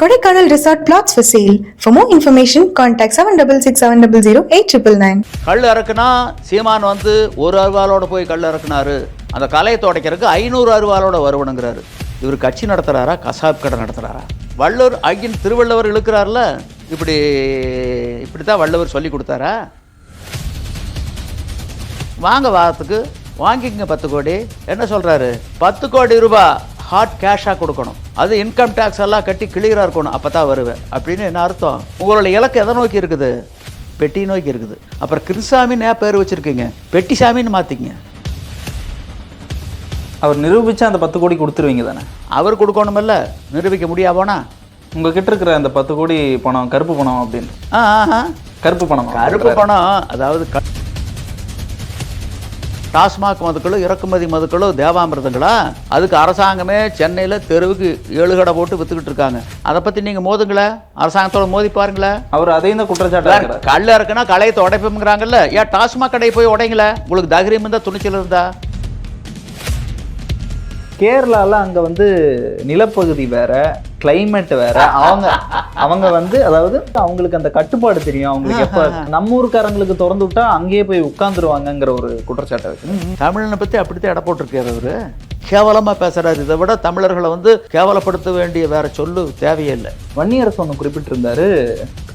Kodaikanal resort flats for sale for more information contact seven double six seven double zero eight triple nine கல் அறுக்குனா சீமான் வந்து ஒரு அருவாலோட போய் கல் இறக்குனாரு. அந்த கலையை துடைக்கிறதுக்கு ஐநூறு அருவாலோட வருவனுங்கிறாரு. இவர் கட்சி நடத்துறாரா கசாப் கடை நடத்துறாரா? வள்ளூர் ஐயன் திருவள்ளுவர் இழுக்கிறார்ல இப்படி இப்படி தான் வள்ளுவர் சொல்லி கொடுத்தாரா? வாங்க வாரத்துக்கு வாங்கிக்கங்க பத்து கோடி. என்ன சொல்கிறாரு பத்து கோடி ரூபாய் ஹாட் கேஷாக கொடுக்கணும். அது இன்கம் டேக்ஸ் எல்லாம் கட்டி கிளியராக இருக்கணும். அப்போ தான் வருவேன். அப்படின்னு என்ன அர்த்தம்? உங்களோட இலக்கு எதை நோக்கி இருக்குது? பெட்டி நோக்கி இருக்குது. அப்புறம் கிருசாமின்னு ஏன் பேர் வச்சுருக்கீங்க? பெட்டி சாமின்னு மாற்றிங்க அவர் நிரூபிச்சு அந்த பத்து கோடி கொடுத்துருவீங்க தானே? அவர் கொடுக்கணுமில்ல. நிரூபிக்க முடியாமோனா உங்ககிட்ட இருக்கிற அந்த பத்து கோடி பணம் கருப்பு பணம் அப்படின்னு. கருப்பு பணம்? கருப்பு பணம். அதாவது க- டாஸ்மாக் மதுக்களும் இறக்குமதி குழுக்களும் தேவாமிர்தங்களா? அதுக்கு அரசாங்கமே சென்னையில் தெருவுக்கு ஏழு கடை போட்டு வித்துக்கிட்டு இருக்காங்க. அதை பற்றி நீங்கள் மோதுங்களே. அரசாங்கத்தோட மோதி பாருங்களேன் அவர் அதையும் தான் குற்றச்சாட்டு கல்ல இருக்குன்னா களையத்தை உடைப்புங்கிறாங்கல்ல ஏன் டாஸ்மாக் கடையை போய் உடைங்களே? உங்களுக்கு தைரியம் இருந்தால் துணிச்சல் இருந்தா? கேரளால அங்க வந்து நிலப்பகுதி வேற கிளைமேட் வேற. அவங்க அவங்க வந்து அதாவது அவங்களுக்கு அந்த கட்டுப்பாடு தெரியும். அவங்களுக்கு எப்ப நம்ம ஊருக்காரங்களுக்கு திறந்து விட்டா அங்கேயே போய் உட்கார்ந்துருவாங்கங்கிற ஒரு குற்றச்சாட்டை வச்சு தமிழனை பற்றி அப்படித்தான் எடை போட்டிருக்காரு அவரு. கேவலமாக பேசுறாரு. இதை விட தமிழர்களை வந்து கேவலப்படுத்த வேண்டிய வேற சொல்லு தேவையே இல்லை வன்னியரசு ஒன்று குறிப்பிட்டிருந்தாரு.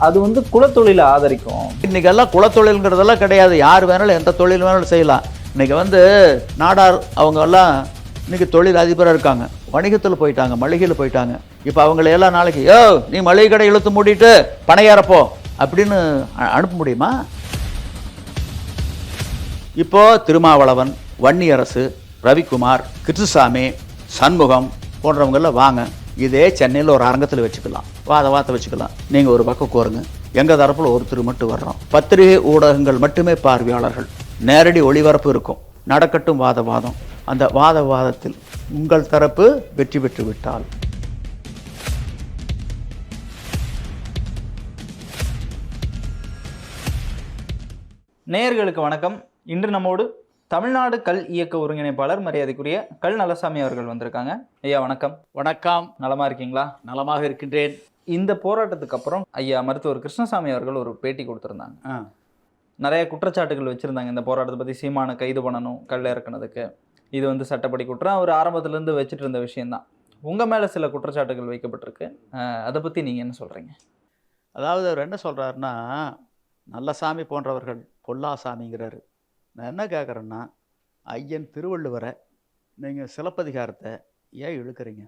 அது வந்து குலத்தொழிலை ஆதரிக்கும். இன்னைக்கெல்லாம் குலத்தொழில்ங்கிறதெல்லாம் கிடையாது. யார் வேணாலும் எந்த தொழில் வேணாலும் செய்யலாம். இன்னைக்கு வந்து நாடார் அவங்க இன்றைக்கி தொழில் அதிபராக இருக்காங்க. வணிகத்தில் போயிட்டாங்க மளிகையில் போயிட்டாங்க. இப்போ அவங்கள எல்லாம் நாளைக்கு யோ நீ மளிகை கடை இழுத்து மூடிட்டு பணையாரப்போ அப்படின்னு அனுப்ப முடியுமா? இப்போ திருமாவளவன் வன்னியரசு ரவிக்குமார் கிருஷ்ணசாமி சண்முகம் போன்றவங்கெல்லாம் வாங்க. இதே சென்னையில் ஒரு அரங்கத்தில் வச்சுக்கலாம். வாத வாத்த வச்சுக்கலாம். நீங்கள் ஒரு பக்கம் கோருங்க. எங்கள் தரப்பில் ஒருத்தர் மட்டும் வர்றோம். பத்திரிகை ஊடகங்கள் மட்டுமே பார்வையாளர்கள். நேரடி ஒளிபரப்பு இருக்கும். நடக்கட்டும் வாத வாதம். அந்த வாத வாதத்தில் உங்கள் தரப்பு வெற்றி பெற்று விட்டால் நேயர்களுக்கு வணக்கம். இன்று நம்மோடு தமிழ்நாடு கல் இயக்க ஒருங்கிணைப்பாளர் மரியாதைக்குரிய கல் நலசாமி அவர்கள் வந்திருக்காங்க. ஐயா வணக்கம். வணக்கம். நலமா இருக்கீங்களா? நலமாக இருக்கின்றேன். இந்த போராட்டத்துக்கு அப்புறம் ஐயா மருத்துவர் கிருஷ்ணசாமி அவர்கள் ஒரு பேட்டி கொடுத்திருந்தாங்க. நிறைய குற்றச்சாட்டுகள் வச்சிருந்தாங்க இந்த போராட்டத்தை பத்தி. சீமானை கைது பண்ணணும் கல் இறக்குனதுக்கு. இது வந்து சட்டப்படி குற்றம். அவர் ஆரம்பத்துலேருந்து வச்சுட்டு இருந்த விஷயந்தான் உங்கள் மேலே சில குற்றச்சாட்டுகள் வைக்கப்பட்டிருக்கு. அதை பற்றி நீங்கள் என்ன சொல்கிறீங்க அதாவது அவர் என்ன சொல்கிறாருன்னா நல்ல சாமி போன்றவர்கள் பொல்லாசாமிங்கிறாரு நான் என்ன கேட்குறேன்னா ஐயன் திருவள்ளுவரை நீங்கள் சிலப்பதிகாரத்தை ஏன் இழுக்கிறீங்க?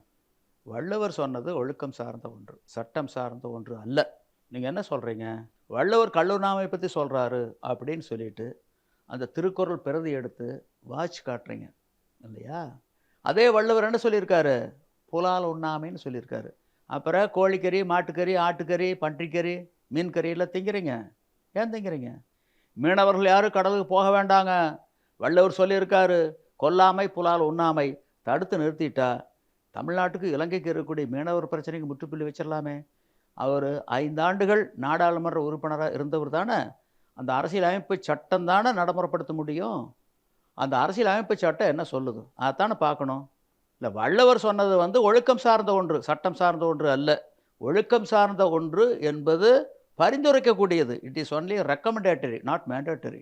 வள்ளுவர் சொன்னது ஒழுக்கம் சார்ந்த ஒன்று சட்டம் சார்ந்த ஒன்று அல்ல. நீங்கள் என்ன சொல்கிறீங்க வள்ளுவர் கல்லுணாமை பற்றி சொல்கிறாரு அப்படின்னு சொல்லிட்டு அந்த திருக்குறள் பிரதி எடுத்து வாட்ச் காட்டுறீங்க. இல்லையா? அதே வள்ளுவர் என்ன சொல்லியிருக்காரு? புலால் உண்ணாமைன்னு சொல்லியிருக்காரு. அப்புறம் கோழிக்கறி மாட்டுக்கறி ஆட்டுக்கறி பன்றிக்கறி மீன் கறியெல்லாம் திங்கிறீங்க. ஏன் திங்கிறீங்க? மீனவர்கள் யாரும் கடலுக்கு போக வேண்டாங்க. வள்ளுவர் சொல்லியிருக்காரு கொல்லாமை புலால் உண்ணாமை. தடுத்து நிறுத்திட்டா தமிழ்நாட்டுக்கு இலங்கைக்கு இருக்கக்கூடிய மீனவர் பிரச்சனைக்கு முற்றுப்புள்ளி வச்சிடலாமே அவர் ஐந்தாண்டுகள் நாடாளுமன்ற உறுப்பினராக இருந்தவர் தானே. அந்த அரசியலமைப்பு சட்டம் தானே நடைமுறைப்படுத்த முடியும்? அந்த அரசியல் அமைப்பு சட்டம் என்ன சொல்லுது? அதைத்தானே பார்க்கணும். இல்லை வள்ளுவர் சொன்னது வந்து ஒழுக்கம் சார்ந்த ஒன்று சட்டம் சார்ந்த ஒன்று அல்ல. ஒழுக்கம் சார்ந்த ஒன்று என்பது பரிந்துரைக்கக்கூடியது. It is only recommendatory not mandatory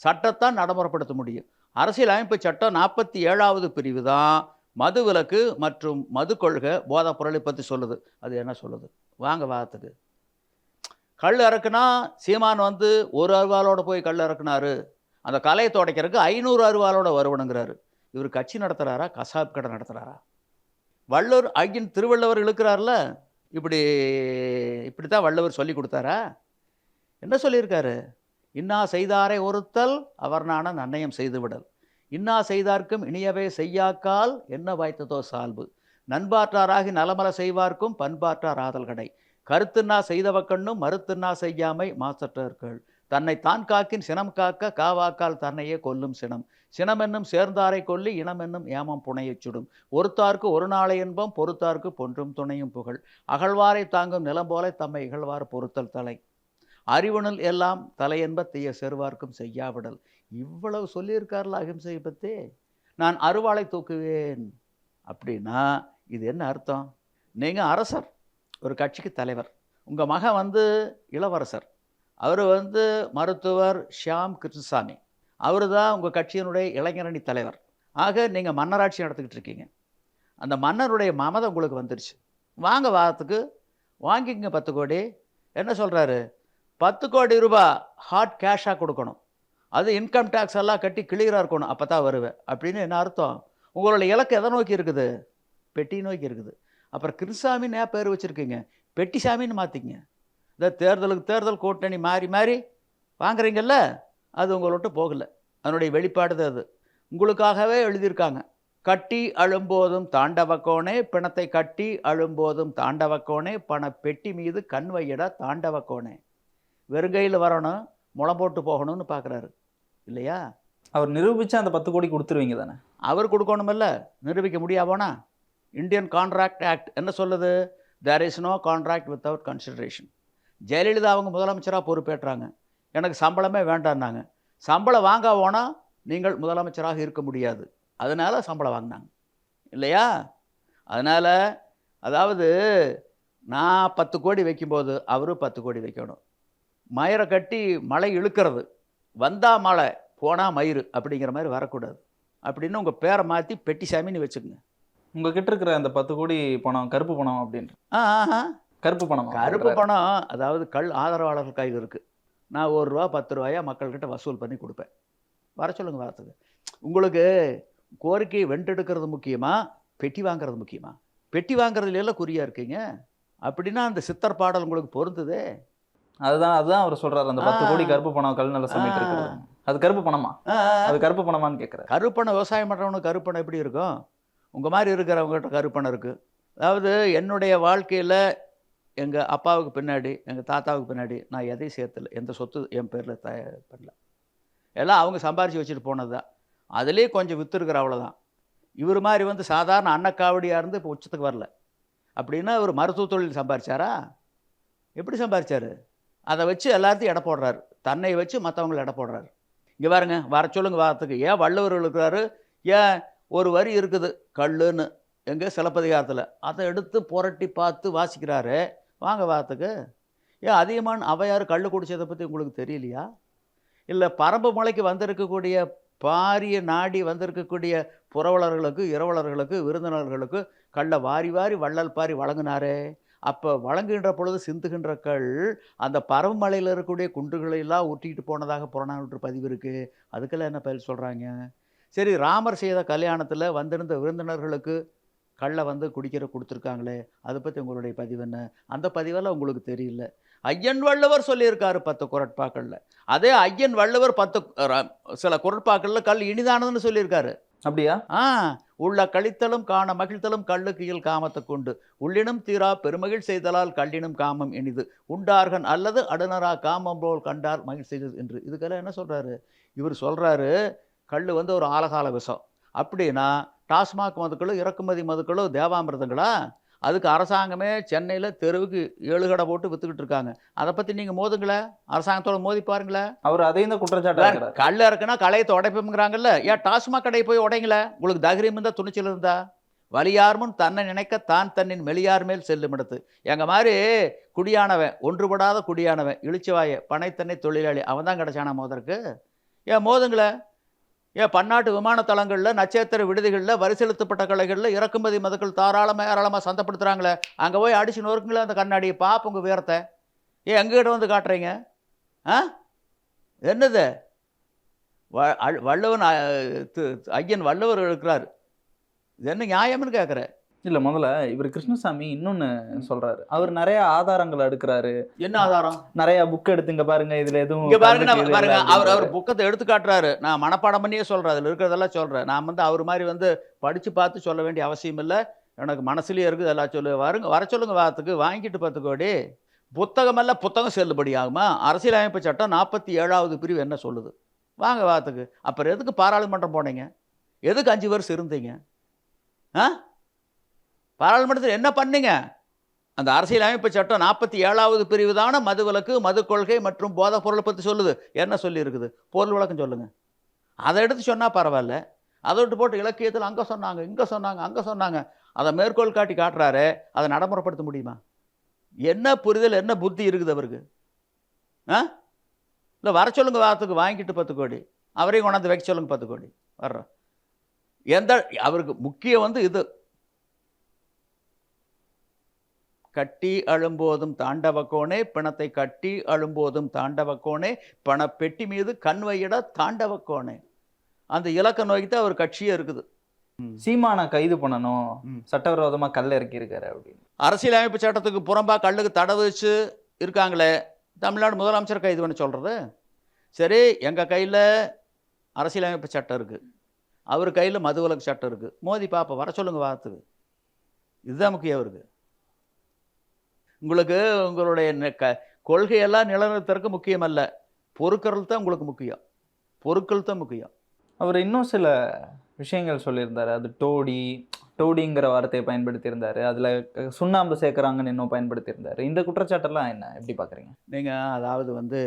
சட்டத்தான் நடைமுறைப்படுத்த முடியும். அரசியல் அமைப்பு சட்டம் நாற்பத்தி ஏழாவது பிரிவு தான். மது விலக்கு மற்றும் மது கொள்கை போதைப் பொருளை பற்றி சொல்லுது. அது என்ன சொல்லுது? வாங்க வாதத்துக்கு கல் இறக்குனா சீமான் வந்து ஒரு அருவாலோடு போய் கல் இறக்குனாரு. அந்த கலையை துடைக்கிறதுக்கு ஐநூறு அருவாலோட வருவணுங்கிறாரு இவர் கட்சி நடத்துகிறாரா கசாப் கடை நடத்துகிறாரா வள்ளுவர் ஐயன் திருவள்ளுவர் இழுக்கிறார்ல? இப்படி இப்படி தான் வள்ளுவர் சொல்லி கொடுத்தாரா? என்ன சொல்லியிருக்காரு? இன்னா செய்தாரை ஒருத்தல் அவர் நான நன்னயம் செய்துவிடல். இன்னா செய்தார்க்கும் இனியவே செய்யாக்கால் என்ன வாய்த்ததோ சால்பு. நண்பாற்றாராகி நலமல செய்வார்க்கும் பண்பாற்றார் ஆதல் கடை. கருத்துன்னா செய்தவக்கண்ணும் மறுத்துன்னா செய்யாமை மாசற்றர்கள் தன்னை தான் காக்கின் சினம் காக்க காவாக்கால் தன்னையே கொல்லும் சினம். சினம் என்னும் சேர்ந்தாரை கொல்லி இனம் என்னும் ஏமம் புனையச் சுடும். ஒருத்தார்க்கு ஒரு நாளை இன்பம் பொறுத்தார்க்கு பொன்றும் துணையும் புகழ். அகழ்வாரை தாங்கும் நிலம் போல தம்மை இகழ்வார் பொறுத்தல் தலை. அறிவுணல் எல்லாம் தலையென்ப தீய செருவார்க்கும் செய்யாவிடல். இவ்வளவு சொல்லியிருக்கார்ல அகிம்சையை பற்றி நான் அருவாளை தூக்குவேன். அப்படின்னா இது என்ன அர்த்தம்? நீங்கள் அரசர் ஒரு கட்சிக்கு தலைவர். உங்கள் மகன் வந்து இளவரசர். அவர் வந்து மருத்துவர் ஷியாம் கிருஷ்ணசாமி. அவர் தான் உங்கள் கட்சியினுடைய இளைஞரணி தலைவர். ஆக நீங்கள் மன்னராட்சி நடத்திக்கிட்டு இருக்கீங்க. அந்த மன்னருடைய மமதம் உங்களுக்கு வந்துருச்சு. வாங்க வாரத்துக்கு வாங்கிக்கங்க பத்து கோடி. என்ன சொல்கிறாரு பத்து கோடி ரூபாய் ஹாட் கேஷாக கொடுக்கணும். அது இன்கம் டேக்ஸ் எல்லாம் கட்டி கிளியராக இருக்கணும். அப்போ தான் வருவேன் அப்படின்னு என்ன அர்த்தம்? உங்களோட இலக்கு எதை நோக்கி இருக்குது? பெட்டி நோக்கி இருக்குது. அப்புறம் கிருசாமின்னு ஏன் பேர் வச்சுருக்கீங்க? பெட்டிசாமின்னு மாற்றிங்க இந்த தேர்தலுக்கு தேர்தல் கூட்டணி மாறி மாறி வாங்குறீங்கல்ல அது உங்களை விட்டு போகலை. அதனுடைய வெளிப்பாடு தான் அது. உங்களுக்காகவே எழுதியிருக்காங்க. கட்டி அழும்போதும் தாண்டவக்கோனே பிணத்தை கட்டி அழும்போதும் தாண்டவக்கோனே பண பெட்டி மீது கண் வையடா தாண்டவக்கோனே வெறுங்கையில் வரணும் முளம் போட்டு போகணும்னு பார்க்குறாரு இல்லையா? அவர் நிரூபிச்சு அந்த பத்து கோடி கொடுத்துருவீங்க தானே? அவர் கொடுக்கணுமில்ல. நிரூபிக்க முடியாமோனா? இந்தியன் கான்ட்ராக்ட் ஆக்ட் என்ன சொல்லுது? There is no contract without consideration Jayalalithaa அவங்க முதலமைச்சராக பொறுப்பேற்றாங்க. எனக்கு சம்பளமே வேண்டான்னாங்க சம்பளம் வாங்க போனால் நீங்கள் முதலமைச்சராக இருக்க முடியாது. அதனால சம்பளம் வாங்கினாங்க. இல்லையா? அதனால் அதாவது நான் பத்து கோடி வைக்கும்போது அவரும் பத்து கோடி வைக்கணும். மயிரை கட்டி மழை இழுக்கிறது. வந்தா மழை போனால் மயிறு அப்படிங்கிற மாதிரி வரக்கூடாது. அப்படின்னு உங்கள் பேரை மாற்றி பெட்டிசாமின்னு வச்சுக்கோங்க. உங்ககிட்ட இருக்கிற அந்த பத்து கோடி பணம் கருப்பு பணம் அப்படின்ற ஆ கருப்பு பணம் கருப்பு பணம் அதாவது கள் ஆதரவாளர்கள் கையில் இருக்குது நான் ஒரு ரூபா பத்து ரூபாயா மக்கள்கிட்ட வசூல் பண்ணி கொடுப்பேன். வர சொல்லுங்க வாரத்துக்கு உங்களுக்கு கோரிக்கையை வென்றெடுக்கிறது முக்கியமா? பெட்டி வாங்குறது முக்கியமா? பெட்டி வாங்குறதுல எல்லாம் குறியா இருக்கீங்க? அப்படின்னா அந்த சித்தர் பாடல் உங்களுக்கு பொருந்துதே. அதுதான் அதுதான் அவர் சொல்றாரு. அந்த பத்து. கோடி கருப்பு பணம் கல் நல்ல சமைட்டு அது கருப்பு பணமா. அது கருப்பு பணமான்னு கேட்குறாரு கருப்பணம் விவசாயம் பண்ணுறவனுக்கு கருப்பணம் எப்படி இருக்கும்? உங்கள் மாதிரி இருக்கிறவங்ககிட்ட கருப்பணம் இருக்குது அதாவது என்னுடைய வாழ்க்கையில் எங்கள் அப்பாவுக்கு பின்னாடி எங்கள் தாத்தாவுக்கு பின்னாடி நான் எதையும் சேர்த்தல. எந்த சொத்து என் பேரில் த பண்ணல. எல்லாம் அவங்க சம்பாரித்து வச்சுட்டு போனது தான் அதுலேயே கொஞ்சம் விற்றுருக்குற அவ்வளோதான் இவர் மாதிரி வந்து சாதாரண அன்னக்காவடியாக இருந்து இப்போ உச்சத்துக்கு வரல. அப்படின்னா இவர் மருத்துவ தொழில் சம்பாரிச்சாரா? எப்படி சம்பாரிச்சார்? அதை வச்சு எல்லாத்தையும் எடை போடுறாரு. தன்னை வச்சு மற்றவங்களை எடை போடுறாரு. இங்கே பாருங்க வர சொல்லுங்க வாரத்துக்கு. ஏன் வள்ளுவர் இருக்கிறாரு ஏன் ஒரு வரி இருக்குது? கல்லுன்னு. எங்கே சிலப்பதிகாரத்தில். அதை எடுத்து புரட்டி பார்த்து வாசிக்கிறாரு. வாங்க வாரத்துக்கு ஏன் அதிகமான அவையார் கல் குடிச்சதை பற்றி உங்களுக்கு தெரியலையா? இல்லை பரம்பு மலைக்கு வந்திருக்கக்கூடிய பாரிய நாடி வந்திருக்கக்கூடிய புறவலர்களுக்கு இரவலர்களுக்கு விருந்தினர்களுக்கு கல்லை வாரி வாரி வள்ளல் பாரி வழங்கினாரே. அப்போ வழங்குகின்ற பொழுது சிந்துகின்ற கல் அந்த பரவமலையில் இருக்கக்கூடிய குன்றுகளை எல்லாம் போனதாக புறநானூற்று பதிவு இருக்குது அதுக்கெல்லாம் என்ன பதில் சொல்கிறாங்க சரி ராமர் செய்த கல்யாணத்தில் வந்திருந்த விருந்தினர்களுக்கு கல்லை வந்து குடிக்கிற கொடுத்துருக்காங்களே அதை பற்றி உங்களுடைய பதிவு என்ன? அந்த பதிவெல்லாம் உங்களுக்கு தெரியல. ஐயன் வள்ளுவர் சொல்லியிருக்காரு பத்து குரட்பாக்களில். அதே ஐயன் வள்ளுவர் பத்து சில குரட்பாக்களில் கல் இனிதானதுன்னு சொல்லியிருக்காரு. அப்படியா? ஆ உள்ள கழித்தலும் காண மகிழ்த்தலும் கல்லுக்கு இயல் காமத்தை கொண்டு உள்ளினும் தீரா பெருமகிழ் செய்தலால் கல்லினும் காமம் இனிது. உண்டார்கன் அல்லது அடுனரா காமம் போல் கண்டார் மகிழ் செய்தது என்று. இதுக்கெல்லாம் என்ன சொல்றாரு? இவர் சொல்றாரு கல் வந்து ஒரு ஆலகால விஷம். அப்படின்னா டாஸ்மாக் மதுக்களும் இறக்குமதி மதுக்களும் தேவாமிர்தங்களா? அதுக்கு அரசாங்கமே சென்னையில் தெருவுக்கு ஏழு கடை போட்டு வித்துக்கிட்டு இருக்காங்க. அதை பற்றி நீங்கள் மோதுங்களே. அரசாங்கத்தோட மோதி பாருங்களேன் அவர் அதையும் தான் குற்றச்சாட்டு கல்ல இருக்குன்னா களையத்தை உடைப்போம்ங்கிறாங்கல்ல ஏன் டாஸ்மாக் கடையை போய் உடைங்கள? உங்களுக்கு தைரியம் இருந்தா துணிச்சல் இருந்தா? வலியார்முன் தன்னை நினைக்க தான் தன்னின் மெலியார் மேல் செல்லும் இடத்து. எங்க மாதிரி குடியானவன் ஒன்றுபடாத குடியானவன் இழிச்சுவாய பனைத்தன்னை தொழிலாளி அவன் தான் கிடைச்சானா மோதற்கு ஏன் மோதுங்களே? ஏன் பன்னாட்டு விமான தளங்களில் நட்சத்திர விடுதிகளில் வரி செலுத்தப்பட்ட கலைகளில் இறக்குமதி மதுக்கள் தாராளமாக ஏராளமாக சந்தப்படுத்துகிறாங்களே அங்கே போய் அடிச்சு நொறுக்குங்களே அந்த கண்ணாடியை. பாப்பு உங்கள் வீரத்தை ஏன் எங்ககிட்ட வந்து காட்டுறீங்க? ஆ? என்னது? வ- வள்ளுவன் ஐயன் வள்ளுவர் இருக்கிறார். இது என்ன நியாயம்னு கேட்குறேன் இல்ல முதல்ல இவர் கிருஷ்ணசாமி இன்னொன்னு சொல்றாரு. அவர் நிறைய ஆதாரங்கள் எடுக்கிறாரு. என்ன ஆதாரம்? நிறைய புக் எடுத்துங்க பாருங்க இதுல எதுவும் இங்க பாருங்க பாருங்க அவர் அவர். புக்கத்தை எடுத்து காட்டுறாரு. நான் மனப்பாடம் பண்ணியே சொல்றேன் அதில் இருக்கிறதெல்லாம் சொல்றேன். நான் வந்து அவர் மாதிரி வந்து படிச்சு பார்த்து சொல்ல வேண்டிய அவசியம் இல்லை. எனக்கு மனசுலயே இருக்குது எல்லாம் சொல்லு. வருங்க வர சொல்லுங்க வாரத்துக்கு. வாங்கிட்டு பத்து கோடி புத்தகமெல்லாம் புத்தகம் செல்லுபடி ஆகுமா? அரசியலமைப்பு சட்டம் நாற்பத்தி ஏழாவது பிரிவு என்ன சொல்லுது? வாங்க வாரத்துக்கு. அப்புறம் எதுக்கு பாராளுமன்றம் போனீங்க? எதுக்கு அஞ்சு வருஷம் இருந்தீங்க? ஆ? பாராளுமன்றத்தில் என்ன பண்ணீங்க? அந்த அரசியலமைப்பு சட்டம் நாற்பத்தி ஏழாவது பிரிவு தானே மதுவிலக்கு மது கொள்கை மற்றும் போதைப் பொருளை பற்றி சொல்லுது. என்ன சொல்லி இருக்குது பொருள் விளக்கம் சொல்லுங்கள் அதை எடுத்து சொன்னால் பரவாயில்ல. அதை விட்டு போட்டு இலக்கியத்தில் அங்கே சொன்னாங்க இங்கே சொன்னாங்க அங்கே சொன்னாங்க. அதை மேற்கோள் காட்டி காட்டுறாரு அதை நடைமுறைப்படுத்த முடியுமா? என்ன புரிதல் என்ன புத்தி இருக்குது அவருக்கு? ஆ? இல்லை வர சொல்லுங்க வாரத்துக்கு வாங்கிட்டு பத்து கோடி. அவரையும் கொண்டாந்து வைக்க சொல்லுங்க பத்து கோடி. வர்றோம். எந்த அவருக்கு முக்கியம் வந்து இது. கட்டி அழும்போதும் தாண்டவக்கோனே பிணத்தை கட்டி அழும்போதும் தாண்டவக்கோனே பணப்பெட்டி மீது கண்வையிட தாண்டவக்கோனே அந்த இலக்க நோய்க்கு அவர் கட்சியே இருக்குது. சீமானை கைது பண்ணணும். ம். சட்டவிரோதமா கல் இறக்கி இருக்காரு அப்படின்னு அரசியலமைப்பு சட்டத்துக்கு புறம்பா கல்லுக்கு தடை வச்சு இருக்காங்களே தமிழ்நாடு முதலமைச்சர் கைது பண்ண சொல்கிறது சரி எங்கள் கையில் அரசியலமைப்பு சட்டம் இருக்குது அவர் கையில் மதுவிலக்கு சட்டம் இருக்குது மோதி பாப்பா வர சொல்லுங்க வாரத்துக்கு இதுதான் முக்கியம் அவருக்கு. உங்களுக்கு உங்களுடைய க கொள்கையெல்லாம் நிலநிறுத்தறதுக்கு முக்கியமல்ல. பொருட்கள் தான் உங்களுக்கு முக்கியம். பொருட்கள் தான் முக்கியம். அவர் இன்னும் சில விஷயங்கள் சொல்லியிருந்தாரு. அது டோடி டோடிங்கிற வார்த்தையை பயன்படுத்தியிருந்தாரு. அதுல சுண்ணாம்பு சேர்க்கறாங்கன்னு இன்னும் பயன்படுத்தியிருந்தாரு. இந்த குற்றச்சாட்டெல்லாம் என்ன? எப்படி பாக்குறீங்க நீங்கள் அதாவது வந்து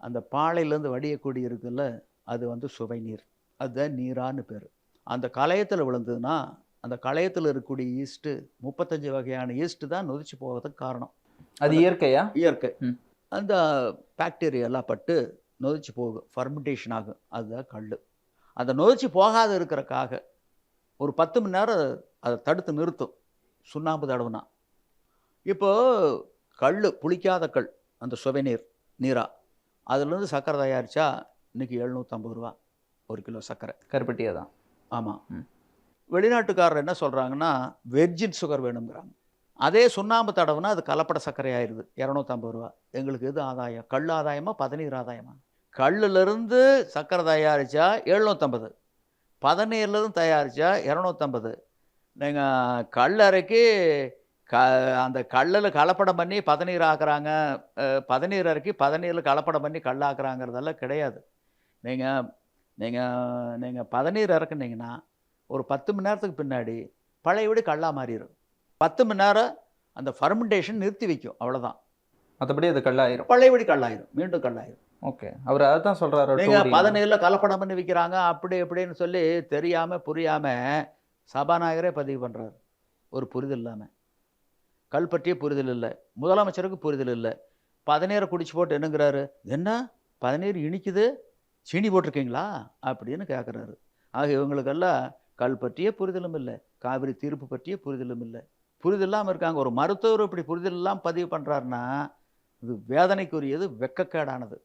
அந்த பாளையிலேருந்து வடியக்கூடிய இருக்குல்ல அது வந்து சுவை நீர் அதுதான் நீரான்னு பேர். அந்த களையத்தில் விழுந்ததுன்னா அந்த களையத்தில் இருக்கக்கூடிய ஈஸ்ட்டு முப்பத்தஞ்சு வகையான ஈஸ்ட்டு தான் நொதிச்சு போகிறதுக்கு காரணம். அது இயற்கையா? இயற்கை. அந்த பாக்டீரியா எல்லாம் பட்டு நொதிச்சு போகும் ஃபர்மெண்டேஷன் ஆகும். அதுதான் கல் அந்த நொதிச்சு போகாத இருக்கிறக்காக ஒரு பத்து மணி நேரம் அதை தடுத்து நிறுத்தும். சுண்ணாம்பு தடவுனா. இப்போ கல் புளிக்காத கல் அந்த சுவைநீர் நீரா. அதுலேருந்து சர்க்கரை தயாரித்தா இன்னைக்கு எழுநூற்றம்பது ரூபா ஒரு கிலோ சர்க்கரை. கருப்பட்டியா தான் ஆமாம் ம். வெளிநாட்டுக்காரர் என்ன சொல்கிறாங்கன்னா வெர்ஜின் சுகர் வேணுங்கிறாங்க அதே சுண்ணாம்பு தடவைனா அது கலப்பட சர்க்கரை ஆயிடுது. இரநூத்தம்பது ரூபா. எங்களுக்கு எது ஆதாயம்? கல் ஆதாயமா பதநீர் ஆதாயமா? கல்லுலேருந்து சர்க்கரை தயாரித்தா எழுநூற்றம்பது பதநீர்லேருந்து தயாரித்தா இரநூத்தம்பது. நீங்கள் கல்லறைக்கு க அந்த கல்லில் கலப்படம் பண்ணி பதநீர் ஆக்குறாங்க பதநீர் அரைக்கி பதநீரில் கலப்படம் பண்ணி கல் ஆக்குறாங்கிறதெல்லாம் கிடையாது. நீங்கள் நீங்கள் நீங்கள் பதநீர் இறக்குனீங்கன்னா ஒரு பத்து மணி நேரத்துக்கு பின்னாடி பழையபடி கல்லாக மாறிடும். பத்து மணி நேரம் அந்த ஃபர்மெண்டேஷன் நிறுத்தி வைக்கும் அவ்வளோதான் மற்றபடி அது கல்லாயிரும். பழையபடி கல்லாயிரும் மீண்டும் கல்லாயிரும். ஓகே. அவர் அதான் சொல்றாரு நீங்கள் டோடி. பதநீரில் கலப்படம் பண்ணி விற்கிறாங்க அப்படி இப்படின்னு சொல்லி தெரியாமல் புரியாமல் சபாநாயகரே பதிவு பண்ணுறாரு ஒரு புரிதல் இல்லாமல் கல் பற்றிய புரிதல் இல்லை. முதலமைச்சருக்கு புரிதல் இல்லை. பதநீரை குடிச்சு போட்டு என்னங்கிறாரு? என்ன? பதநீர் இனிக்குது? சீனி போட்டிருக்கீங்களா? அப்படின்னு கேட்குறாரு ஆக இவங்களுக்கெல்லாம் கல் பற்றிய புரிதலும் இல்லை காவிரி தீர்ப்பு பற்றிய புரிதலும் இல்லை. புரிதல் இல்லாமல் இருக்காங்க. ஒரு மருத்துவர் இப்படி புரிதல் இல்லாமல் பதிவு பண்ணுறாருன்னா இது வேதனைக்குரியது வெக்கக்கேடானது.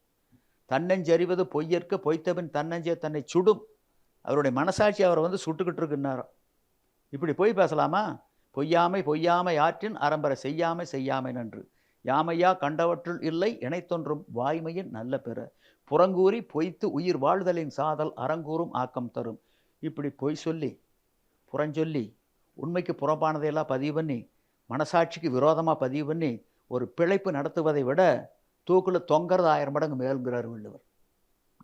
தன்னஞ்சறிவது பொய்யற்க பொய்த்தபின் தன்னஞ்சே தன்னை சுடும். அவருடைய மனசாட்சி அவரை வந்து சுட்டுக்கிட்டு இருக்குன்னாரோ. இப்படி பொய் பேசலாமா? பொய்யாமை பொய்யாமை ஆற்றின் அறம்பரை செய்யாமை செய்யாமை நன்று. யாமையா கண்டவற்றுள் இல்லை இணைத்தொன்றும் வாய்மையின் நல்ல பெற. புறங்கூறி பொய்த்து உயிர் வாழ்தலின் சாதல் அறங்கூறும் ஆக்கம் தரும். இப்படி பொய் சொல்லி புறஞ்சொல்லி உண்மைக்கு புறம்பானதையெல்லாம் பதிவு பண்ணி மனசாட்சிக்கு விரோதமாக பதிவு பண்ணி ஒரு பிழைப்பு நடத்துவதை விட தூக்கில் தொங்கிறது ஆயிரம் மடங்கு மேலுங்கிறார் வள்ளுவர்.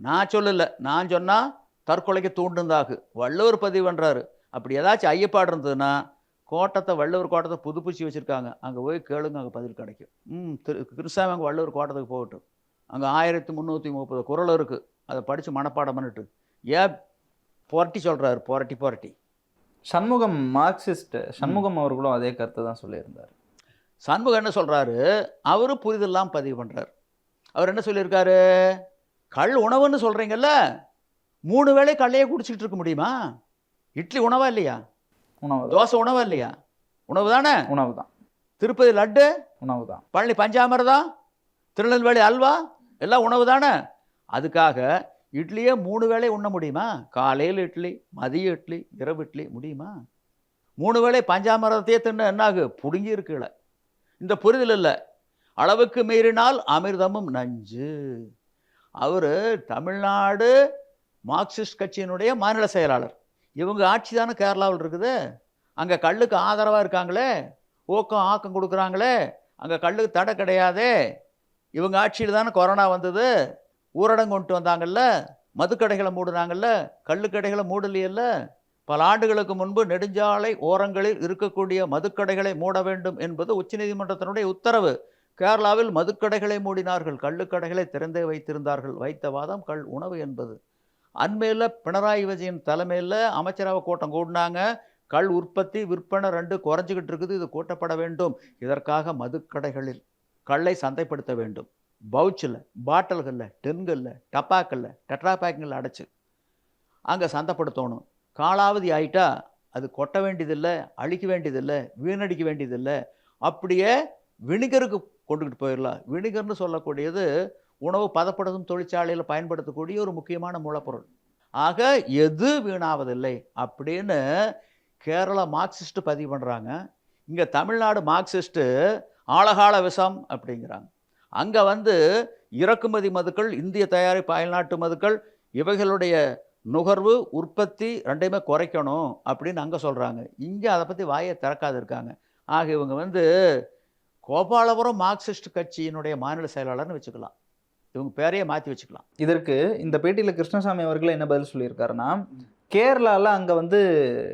நான் சொல்லலை. நான் சொன்னால் தற்கொலைக்கு தூண்டுந்தாகு. வள்ளுவர் பதிவு பண்ணுறாரு அப்படி ஏதாச்சும் ஐயப்பாடு இருந்ததுன்னா கோட்டத்தை வள்ளுவர் கோட்டத்தை புதுப்பிச்சு வச்சுருக்காங்க. அங்கே போய் கேளுங்க அங்கே பதில் கிடைக்கும். ம் திரு கிருஷ்ணாமி அங்கே வள்ளுவர் கோட்டத்துக்கு போகட்டும். அங்கே ஆயிரத்தி முந்நூற்றி முப்பது குரல் இருக்குது அதை படித்து மனப்பாடம் பண்ணிட்டு ஏன் புரட்டி சொல்கிறாரு புரட்டி புரட்டி. சண்முகம் மார்க்சிஸ்ட் சண்முகம் அவர்களும் அதே கருத்தை தான் சொல்லியிருந்தார். சண்முகம் என்ன சொல்கிறாரு அவரும் புரிதெல்லாம் பதிவு பண்ணுறாரு அவர் என்ன சொல்லியிருக்காரு? கள் உணவுன்னு சொல்கிறீங்கல்ல மூணு வேளை கள்ளையே குடிச்சிக்கிட்டு இருக்க முடியுமா? இட்லி உணவா இல்லையா? உணவு தோசை உணவா இல்லையா? உணவு தானே? உணவு தான் திருப்பதி லட்டு? உணவு தான் பழனி பஞ்சாமிர்தம்? திருநெல்வேலி அல்வா? எல்லாம் உணவு தானே? அதுக்காக இட்லியே மூணு வேளை உண்ண முடியுமா? காலையில் இட்லி மதிய இட்லி இரவு இட்லி முடியுமா? மூணு வேளை பஞ்சாமிரதத்தையே தின்னு என்னாகு? புடுங்கி இருக்குல இந்த புரிதல் இல்லை. அளவுக்கு மீறினால் அமிர்தமும் நஞ்சு. அவர் தமிழ்நாடு மார்க்சிஸ்ட் கட்சியினுடைய மாநில செயலாளர். இவங்க ஆட்சி தானே கேரளாவில் இருக்குது. அங்கே கல்லுக்கு ஆதரவாக இருக்காங்களே? ஊக்கம் ஆக்கம் கொடுக்குறாங்களே? அங்கே கல்லுக்கு தடை கிடையாதே? இவங்க ஆட்சியில் தானே கொரோனா வந்தது? ஊரடங்கு கொண்டு வந்தாங்கல்ல மதுக்கடைகளை மூடுனாங்கல்ல கள்ளுக்கடைகளை மூடலையல்ல? பல ஆண்டுகளுக்கு முன்பு நெடுஞ்சாலை ஓரங்களில் இருக்கக்கூடிய மதுக்கடைகளை மூட வேண்டும் என்பது உச்சநீதிமன்றத்தினுடைய உத்தரவு. கேரளாவில் மதுக்கடைகளை மூடினார்கள் கள்ளுக்கடைகளை திறந்தே வைத்திருந்தார்கள். வைத்த வாதம் கள் உணவு என்பது. அண்மையில் பினராயி விஜயன் தலைமையில் அமைச்சரவை கூட்டம் கூடினாங்க. கள் உற்பத்தி விற்பனை ரெண்டு குறைஞ்சிக்கிட்டு இருக்குது இது கூட்டப்பட வேண்டும். இதற்காக மதுக்கடைகளில் கல்லை சந்தைப்படுத்த வேண்டும். பவுச்சில் பாட்டில்களில் டென்களில் டப்பாக்களில் டெட்ரா பேக்கிங்கில் அங்கே சந்தைப்படுத்தணும். காலாவதி ஆயிட்டா அது கொட்ட வேண்டியதில்லை அழிக்க வேண்டியதில்லை வீணடிக்க வேண்டியதில்லை. அப்படியே வினிகருக்கு கொண்டுக்கிட்டு போயிடலாம். வினிகர்னு சொல்லக்கூடியது உணவு பதப்படுத்தும் தொழிற்சாலையில் பயன்படுத்தக்கூடிய ஒரு முக்கியமான மூலப்பொருள். ஆக எது வீணாவதில்லை அப்படின்னு கேரளா மார்க்சிஸ்ட்டு பதிவு பண்ணுறாங்க இங்கே தமிழ்நாடு மார்க்சிஸ்ட்டு ஆழகால விஷம் அப்படிங்கிறாங்க. அங்கே வந்து இறக்குமதி மதுக்கள் இந்திய தயாரிப்பு அயல்நாட்டு மதுக்கள் இவைகளுடைய நுகர்வு உற்பத்தி ரெண்டையுமே குறைக்கணும் அப்படின்னு அங்கே சொல்கிறாங்க இங்கே அதை பற்றி வாயை திறக்காது இருக்காங்க. ஆக இவங்க வந்து கோபாலபுரம் மார்க்சிஸ்ட் கட்சியினுடைய மாநில செயலாளர்னு வச்சுக்கலாம். இவங்க பேரையே மாற்றி வச்சுக்கலாம். இதற்கு இந்த பேட்டியில் கிருஷ்ணசாமி அவர்கள் என்ன பதில் சொல்லியிருக்காருன்னா கேரளால அங்க வந்து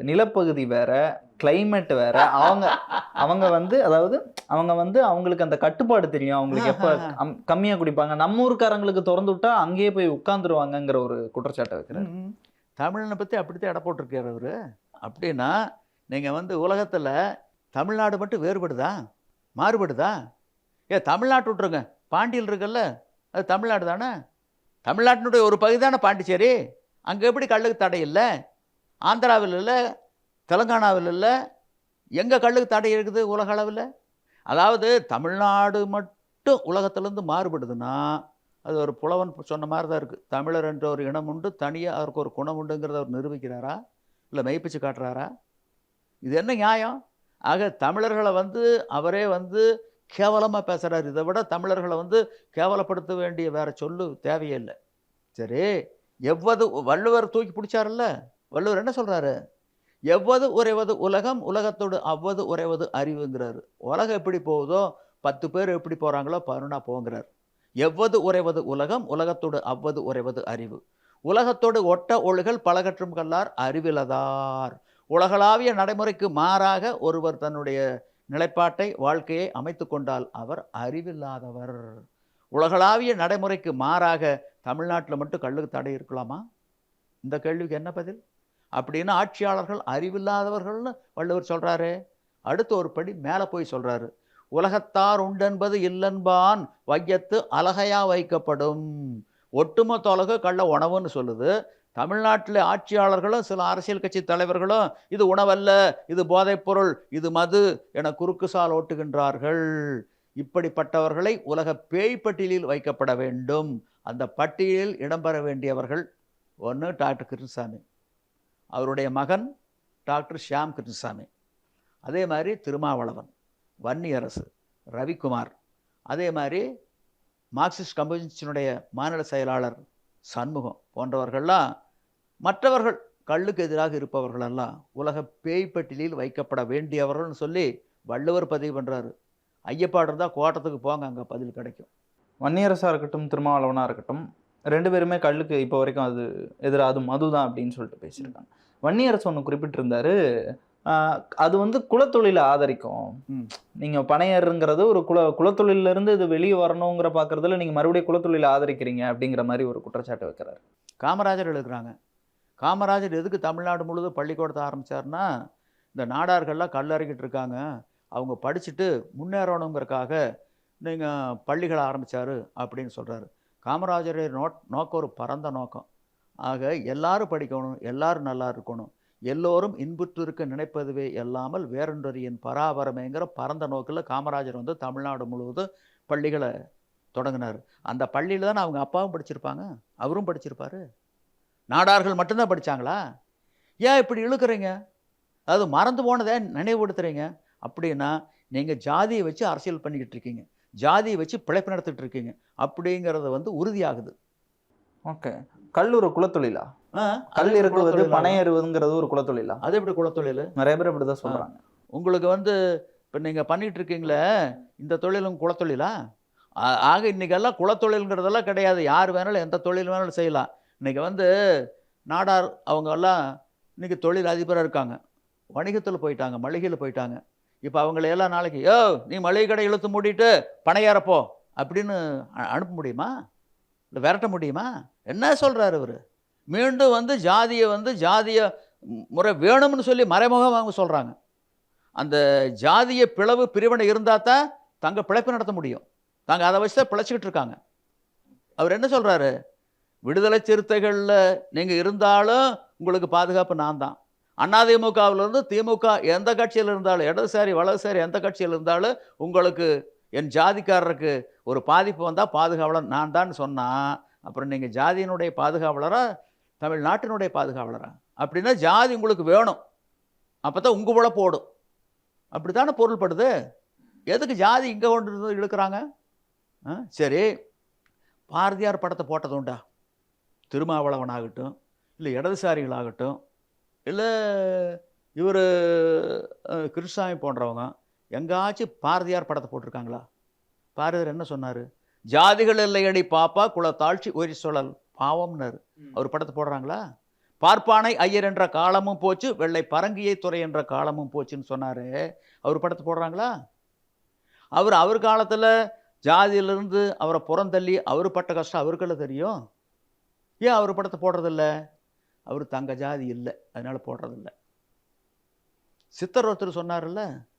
நிலப்பகுதி வேற கிளைமேட் வேற. அவங்க அவங்க வந்து அதாவது அவங்க வந்து அவங்களுக்கு அந்த கட்டுப்பாடு தெரியும். அவங்களுக்கு எப்ப கம்- கம்மியா குடிப்பாங்க. நம்ம ஊருக்காரங்களுக்கு திறந்து விட்டா அங்கேயே போய் உட்கார்ந்துருவாங்கங்கிற ஒரு குற்றச்சாட்டை வைக்கிறார். ம். தமிழனை பற்றி அப்படித்தான் எடை போட்டிருக்காரு அவர். அப்படின்னா நீங்கள் வந்து உலகத்தில் தமிழ்நாடு மட்டும் வேறுபடுதா? மாறுபடுதா? ஏ தமிழ்நாட்டு விட்ருங்க பாண்டியில் இருக்குல்ல அது தமிழ்நாடு தானே? தமிழ்நாட்டினுடைய ஒரு பகுதி தானே பாண்டிச்சேரி? அங்கே எப்படி கல்லுக்கு தடை இல்லை? ஆந்திராவில் இல்லை தெலுங்கானாவில் இல்லை எங்கே கல்லுக்கு தடை இருக்குது உலக அளவில்? அதாவது தமிழ்நாடு மட்டும் உலகத்திலேருந்து மாறுபடுதுன்னா அது ஒரு புலவன் சொன்ன மாதிரி தான் இருக்குது தமிழர் என்ற ஒரு இனம் உண்டு தனியாக அவருக்கு ஒரு குணம் உண்டுங்கிறத அவர் நிரூபிக்கிறாரா? இல்லை மெய்ப்பிச்சு காட்டுறாரா? இது என்ன நியாயம்? ஆக தமிழர்களை வந்து அவரே வந்து கேவலமாக பேசுகிறார் இதை விட தமிழர்களை வந்து கேவலப்படுத்த வேண்டிய வேறு சொல்லு தேவையே இல்லை. சரி. எவ்வது வள்ளுவர் தூக்கி பிடிச்சாருல்ல? வள்ளுவர் என்ன சொல்கிறாரு எவ்வது உறைவது உலகம் உலகத்தோடு அவ்வது உறைவது அறிவுங்கிறாரு. உலகம் எப்படி போகுதோ பத்து பேர் எப்படி போகிறாங்களோ பதினொன்னா போங்கிறார். எவ்வது உறைவது உலகம் உலகத்தோடு அவ்வது உறைவது அறிவு. உலகத்தோடு ஒட்ட ஒழுகல் பலகற்றும் கல்லார் அறிவிலதார். உலகளாவிய நடைமுறைக்கு மாறாக ஒருவர் தன்னுடைய நிலைப்பாட்டை வாழ்க்கையை அமைத்து கொண்டால் அவர் அறிவில்லாதவர். உலகளாவிய நடைமுறைக்கு மாறாக தமிழ்நாட்டில் மட்டும் கல்லுக்கு தடை இருக்கலாமா? இந்த கேள்விக்கு என்ன பதில்? அப்படின்னு ஆட்சியாளர்கள் அறிவில்லாதவர்கள்னு வள்ளுவர் சொல்கிறாரு அடுத்து ஒரு படி மேலே போய் சொல்கிறாரு உலகத்தார் உண்டென்பது இல்லென்பான் வையத்து அலகையாக வைக்கப்படும். ஒட்டுமொத்த உலக கள்ள உணவுன்னு சொல்லுது. தமிழ்நாட்டில் ஆட்சியாளர்களும் சில அரசியல் கட்சி தலைவர்களும் இது உணவல்ல இது போதைப்பொருள் இது மது என குறுக்கு சால் ஓட்டுகின்றார்கள். இப்படிப்பட்டவர்களை உலக பேய் பட்டியலில் வைக்கப்பட வேண்டும். அந்த பட்டியலில் இடம்பெற வேண்டியவர்கள் ஒன்று டாக்டர் கிருஷ்ணசாமி. அவருடைய மகன் டாக்டர் ஷியாம் கிருஷ்ணசாமி. அதே மாதிரி திருமாவளவன் வன்னியரசு ரவிக்குமார். அதே மாதிரி மார்க்சிஸ்ட் கம்யூனிஸ்டினுடைய மாநில செயலாளர் சண்முகம் போன்றவர்கள்லாம் மற்றவர்கள் கல்லுக்கு எதிராக இருப்பவர்களெல்லாம் உலக பேய் பட்டியலில் வைக்கப்பட வேண்டியவர்கள்னு சொல்லி வள்ளுவர் பதிவு பண்ணுறாரு ஐயப்பாடு இருந்தால் கோட்டத்துக்கு போங்க அங்கே பதில் கிடைக்கும். வன்னியரசா இருக்கட்டும் திருமாவளவனா இருக்கட்டும் ரெண்டு பேருமே கல்லுக்கு இப்போ வரைக்கும் அது எதிராக அது மதுதான் அப்படின்னு சொல்லிட்டு பேசியிருக்காங்க. வன்னியரசு ஒன்று குறிப்பிட்டிருந்தாரு. அது வந்து குலத்தொழிலை ஆதரிக்கும். ம். நீங்க பனையருங்கிறது ஒரு குல குலத்தொழில இருந்து இது வெளியே வரணுங்கிற பார்க்கறதுல நீங்க மறுபடியும் குலத்தொழிலை ஆதரிக்கிறீங்க அப்படிங்கிற மாதிரி ஒரு குற்றச்சாட்டு வைக்கிறாரு. காமராஜர் எழுதுகிறாங்க காமராஜர் எதுக்கு தமிழ்நாடு முழுவதும் பள்ளிக்கூடத்தை ஆரம்பித்தார்னா இந்த நாடார்கள்லாம் கல்லறைக்கிட்டு இருக்காங்க. அவங்க படிச்சுட்டு முன்னேறணுங்கிறக்காக நீங்கள் பள்ளிகளை ஆரம்பித்தார் அப்படின்னு சொல்கிறாரு காமராஜருடைய நோட் நோக்கம் ஒரு பரந்த நோக்கம். ஆக எல்லாரும் படிக்கணும் எல்லாரும் நல்லா இருக்கணும். எல்லோரும் இன்புற்று இருக்க நினைப்பதுவே இல்லாமல் வேறொன்றறியின் பராபரமேங்கிற பரந்த நோக்கில் காமராஜர் வந்து தமிழ்நாடு முழுவதும் பள்ளிகளை தொடங்கினார். அந்த பள்ளியில் தான் அவங்க அப்பாவும் படிச்சிருப்பாங்க அவரும் படிச்சிருப்பார். நாடார்கள் மட்டும்தான் படிச்சாங்களா? ஏன் இப்படி இழுக்கிறீங்க? அது மறந்து போனதை நினைவுபடுத்துகிறீங்க அப்படின்னா நீங்கள் ஜாதியை வச்சு அரசியல் பண்ணிக்கிட்டு இருக்கீங்க. ஜாதியை வச்சு பிழைப்பு நடத்திட்டு இருக்கீங்க. அப்படிங்கிறது வந்து உறுதியாகுது. ஓகே. கல் ஒரு குலத்தொழிலா? ஆ, கல் அது இருக்குவது குலத்தொழிலா? பனையருவதுங்கிறது ஒரு குலத்தொழிலா? அது எப்படி குலத்தொழில்? நிறைய பேர் அப்படிதான் சொல்றாங்க. உங்களுக்கு வந்து இப்போ நீங்கள் பண்ணிட்டு இருக்கீங்களே இந்த தொழிலும் குலத்தொழிலா? ஆக இன்னைக்கெல்லாம் குலத்தொழிலுங்கிறதெல்லாம் கிடையாது. யார் வேணாலும் எந்த தொழில் வேணாலும் செய்யலாம். இன்னைக்கு வந்து நாடார் அவங்க எல்லாம் இன்னைக்கு தொழில் அதிபராக இருக்காங்க. வணிகத்தில் போயிட்டாங்க மளிகையில் போயிட்டாங்க. இப்போ அவங்களையெல்லாம் நாளைக்கு யோ நீ மளிகை கடை இழுத்து மூடிட்டு ஏறப்போ அப்படின்னு அனுப்ப முடியுமா? இல்லை விரட்ட முடியுமா? என்ன சொல்கிறாரு இவர்? மீண்டும் வந்து ஜாதியை வந்து ஜாதிய முறை வேணும்னு சொல்லி மறைமுகம் அவங்க சொல்கிறாங்க அந்த ஜாதிய பிளவு பிரிவினை இருந்தால் தான் தங்க பிழைப்பு நடத்த முடியும். தாங்க அதை வச்சு தான் பிழைச்சிக்கிட்டு இருக்காங்க. அவர் என்ன சொல்கிறாரு விடுதலை சிறுத்தைகளில் நீங்கள் இருந்தாலும் உங்களுக்கு பாதுகாப்பு நான் தான். அதிமுகவிலிருந்து திமுக எந்த கட்சியில் இருந்தாலும் இடதுசாரி வலதுசாரி எந்த கட்சியில் இருந்தாலும் உங்களுக்கு என் ஜாதிக்காரருக்கு ஒரு பாதிப்பு வந்தால் பாதுகாவலர் நான் தான் சொன்னால் அப்புறம் நீங்கள் ஜாதியினுடைய பாதுகாவலரா தமிழ்நாட்டினுடைய பாதுகாவலரா? அப்படின்னா ஜாதி உங்களுக்கு வேணும். அப்போ தான் உங்கள் போல போடும் அப்படி தானே பொருள்படுது? எதுக்கு ஜாதி இங்கே கொண்டு வந்து இழுக்கிறாங்க? ஆ சரி. பாரதியார் படத்தை போட்டது உண்டா? திருமாவளவன் ஆகட்டும் இல்லை இடதுசாரிகளாகட்டும் இல்லை இவர் கிருஷ்ணசாமி போன்றவங்க எங்காச்சும் பாரதியார் படத்தை போட்டிருக்காங்களா? பாரதியார் என்ன சொன்னார்? ஜாதிகள் இல்லையடி பாப்பா குல தாழ்ச்சி ஒரு சுழல் பாவம்னாரு. அவர் படத்தை போடுறாங்களா? பார்ப்பானை ஐயர் என்ற காலமும் போச்சு வெள்ளை பரங்கியை துறை என்ற காலமும் போச்சுன்னு சொன்னாரு. அவர் படத்தை போடுறாங்களா? அவர் அவர் காலத்தில் ஜாதியிலிருந்து அவரை புறந்தள்ளி அவர் பட்ட கஷ்டம் அவருக்குள்ள தெரியும். ஏன் அவர் படத்தை போடுறதில்ல? அவர் தங்க ஜாதி இல்லை அதனால் போடுறதில்ல. சித்தர் ஒருத்தர் சொன்னார்ல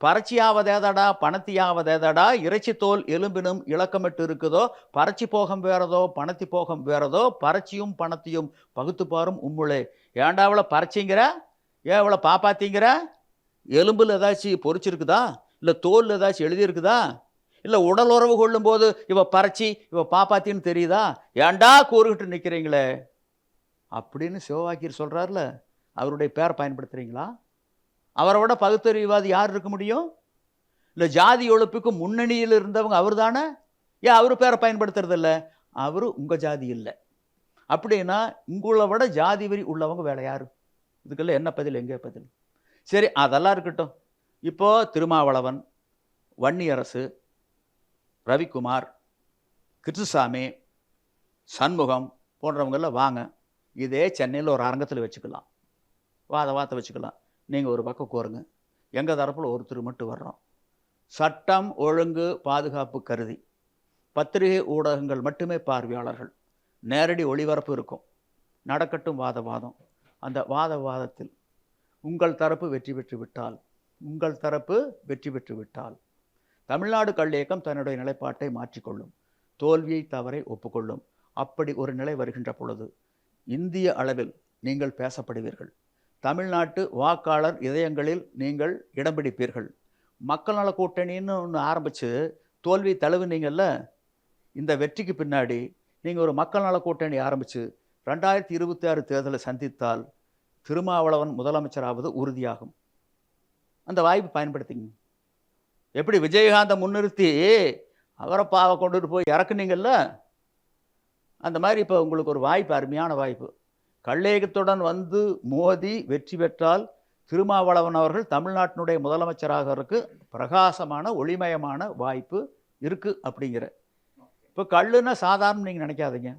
பறச்சியாவதேதடா பணத்தியாவதேதடா இறைச்சி தோல் எலும்பினும் இலக்கமிட்டு இருக்குதோ பறச்சி போகம் வேறதோ பணத்தி போகம் வேறதோ பறச்சியும் பணத்தையும் பகுத்து பாரும் உம்முளே. ஏன்டா அவளை பறச்சிங்கிற ஏன் அவளை பாப்பாத்திங்கிற? எலும்பில் ஏதாச்சும் பொறிச்சிருக்குதா? இல்லை தோலில் ஏதாச்சும் எழுதியிருக்குதா? இல்லை உடல் உறவு கொள்ளும்போது இவ பறச்சி இவ பாப்பாத்தின்னு தெரியுதா? ஏன்டா கூறுகிட்டு நிற்கிறீங்களே அப்படின்னு சிவவாக்கியர் சொல்கிறார்ல அவருடைய பேரை பயன்படுத்துகிறீங்களா அவரை விட பகுத்தறிவாதி யார் இருக்க முடியும்? இல்லை ஜாதி ஒழிப்புக்கு முன்னணியில் இருந்தவங்க அவர் தானே ஏன் அவர் பேரை பயன்படுத்துறதில்ல. அவர் உங்கள் ஜாதி இல்லை. அப்படின்னா உங்களை விட ஜாதி வரி உள்ளவங்க வேலை யார்? இதுக்கெல்லாம் என்ன பதில் எங்கே பதில்? சரி அதெல்லாம் இருக்கட்டும். இப்போ திருமாவளவன் வன்னியரசு ரவிக்குமார் கிருஷ்ணசாமி சண்முகம் போன்றவங்கெல்லாம் வாங்க. இதே சென்னையில் ஒரு அரங்கத்தில் வச்சுக்கலாம். வாத வார்த்தை வச்சுக்கலாம். நீங்கள் ஒரு பக்கம் கோருங்க. எங்கள் தரப்பில் ஒருத்தர் மட்டும் வர்றோம். சட்டம் ஒழுங்கு பாதுகாப்பு கருதி பத்திரிகை ஊடகங்கள் மட்டுமே பார்வையாளர்கள். நேரடி ஒளிபரப்பு இருக்கும். நடக்கட்டும் வாத வாதம். அந்த வாத வாதத்தில் உங்கள் தரப்பு வெற்றி பெற்று விட்டால் உங்கள் தரப்பு வெற்றி பெற்று விட்டால் தமிழ்நாடு கல்லியக்கம் தன்னுடைய நிலைப்பாட்டை மாற்றிக்கொள்ளும். தோல்வியை தவறை ஒப்புக்கொள்ளும். அப்படி ஒரு நிலை வருகின்ற பொழுது இந்திய அளவில் நீங்கள் பேசப்படுவீர்கள். தமிழ்நாட்டு வாக்காளர் இதயங்களில் நீங்கள் இடம் பிடிப்பீர்கள் மக்கள் நல கூட்டணின்னு ஒன்று ஆரம்பித்து தோல்வி தழுவுனீங்கல்ல இந்த வெற்றிக்கு பின்னாடி நீங்கள் ஒரு மக்கள் நல கூட்டணி ஆரம்பித்து ரெண்டாயிரத்தி இருபத்தி ஆறு தேர்தலை சந்தித்தால் திருமாவளவன் முதலமைச்சராவது உறுதியாகும். அந்த வாய்ப்பு பயன்படுத்திங்க எப்படி விஜயகாந்தை முன்னிறுத்தி அவரை பாவை கொண்டுட்டு போய் இறக்குனீங்கல்ல? அந்த மாதிரி இப்போ உங்களுக்கு ஒரு வாய்ப்பு அருமையான வாய்ப்பு. கல்லேகத்துடன் வந்து மோதி வெற்றி பெற்றால் திருமாவளவன் அவர்கள் தமிழ்நாட்டினுடைய முதலமைச்சராகிறதுக்கு பிரகாசமான ஒளிமயமான வாய்ப்பு இருக்குது அப்படிங்கிற. இப்போ கல்லுன்னா சாதாரண நீங்கள் நினைக்காதீங்க.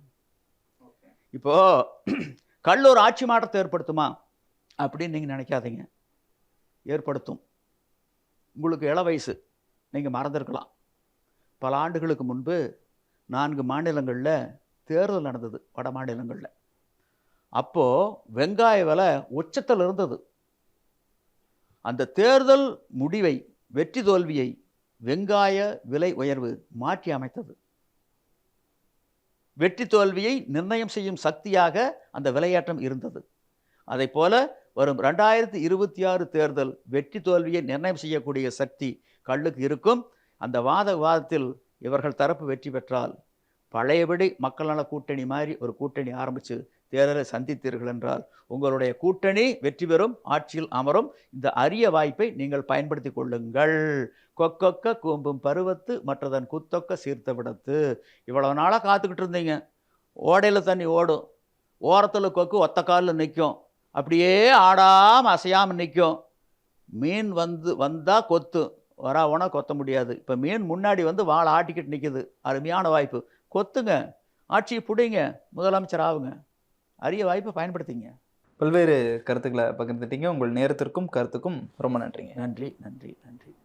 இப்போது கல் ஒரு ஆட்சி மாற்றத்தை ஏற்படுத்துமா அப்படின்னு நீங்கள் நினைக்காதீங்க. ஏற்படுத்தும். உங்களுக்கு இள வயசு. நீங்கள் மறந்துருக்கலாம். பல ஆண்டுகளுக்கு முன்பு நான்கு மாநிலங்களில் தேர்தல் நடந்தது வட மாநிலங்களில். அப்போது வெங்காய விலை உச்சத்தில் இருந்தது. அந்த தேர்தல் முடிவை வெற்றி தோல்வியை வெங்காய விலை உயர்வு மாற்றி அமைத்தது. வெற்றி தோல்வியை நிர்ணயம் செய்யும் சக்தியாக அந்த விளையாட்டம் இருந்தது. அதை போல வரும் ரெண்டாயிரத்தி இருபத்தி ஆறு தேர்தல் வெற்றி தோல்வியை நிர்ணயம் செய்யக்கூடிய சக்தி கல்லுக்கு இருக்கும். அந்த வாத வாதத்தில் இவர்கள் தரப்பு வெற்றி பெற்றால் பழையபடி மக்கள் நல கூட்டணி மாதிரி ஒரு கூட்டணி ஆரம்பித்து தேர்தலை சந்தித்தீர்கள் என்றால் உங்களுடைய கூட்டணி வெற்றி பெறும் ஆட்சியில் அமரும். இந்த அரிய வாய்ப்பை நீங்கள் பயன்படுத்தி கொள்ளுங்கள். கொக்கொக்க கூம்பும் பருவத்து மற்றதன் குத்தொக்க சீர்த்த விடத்து. இவ்வளவு நாளாக காத்துக்கிட்டு இருந்தீங்க. ஓடையில் தண்ணி ஓடும். ஓரத்தில் கொக்கு ஒத்த காலில் நிற்கும் அப்படியே ஆடாமல் அசையாமல் நிற்கும் மீன் வந்து வந்தால் கொத்து. வராவனா கொத்த முடியாது. இப்போ மீன் முன்னாடி வந்து வாழை ஆட்டிக்கிட்டு நிற்கிது அருமையான வாய்ப்பு. கொத்துங்க ஆட்சியை பிடிங்க முதலமைச்சர் ஆகுங்க. அரிய வாய்ப்பை பயன்படுத்திங்க. பல்வேறு கருத்துக்களை பகிர்ந்துட்டீங்க. உங்கள் நேரத்திற்கும் கருத்துக்கும் ரொம்ப நன்றிங்க. நன்றி நன்றி நன்றி.